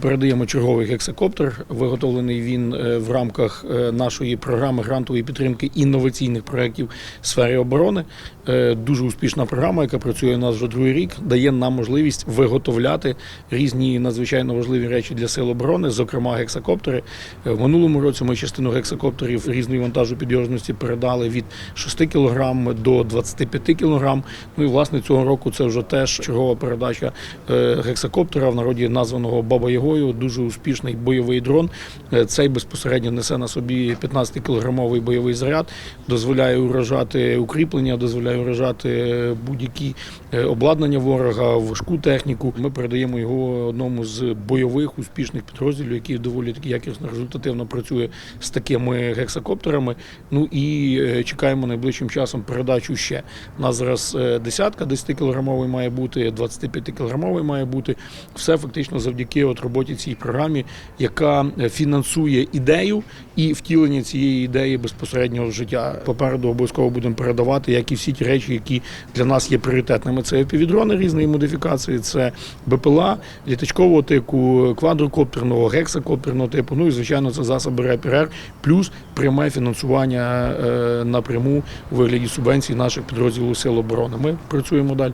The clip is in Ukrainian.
Передаємо черговий гексакоптер. Виготовлений він е, в рамках е, нашої програми грантової підтримки інноваційних проєктів в сфері оборони. Е, Дуже успішна програма, яка працює у нас вже другий рік, дає нам можливість виготовляти різні надзвичайно важливі речі для сил оборони, зокрема гексакоптери. В минулому році ми частину гексакоптерів різної вантажу підйожності передали від 6 кг до 25 кг. Ну і власне цього року це вже теж чергова передача гексакоптера в народі названого Баба Ягою. Дуже успішний бойовий дрон. Е, Цей безпосередньо несе на собі 15-кілограмовий бойовий заряд, дозволяє уражати укріплення, дозволяє уражати будь-які е, обладнання ворога, важку техніку. Ми передаємо його одному з бойових успішних підрозділів, який доволі таки якісно результативно працює з такими гексакоптерами. Ну і е, чекаємо найближчим часом передачу ще. У нас зараз десятка, 10-кілограмовий має бути, 25-кілограмовий має бути. Все фактично завдяки от роботі цій програмі, яка е, фінансує ідею і втілення цієї ідеї безпосередньо в життя. Попереду обов'язково будемо передавати, як і всі ті речі, які для нас є пріоритетними. Це півдрони різної модифікації, це БПЛА, літачкового типу, квадрокоптерного, гексакоптерного типу. Ну і звичайно, це засоби РЕПРР, плюс пряме фінансування е, напряму у вигляді субвенцій наших підрозділів Сил оборони. Ми працюємо далі.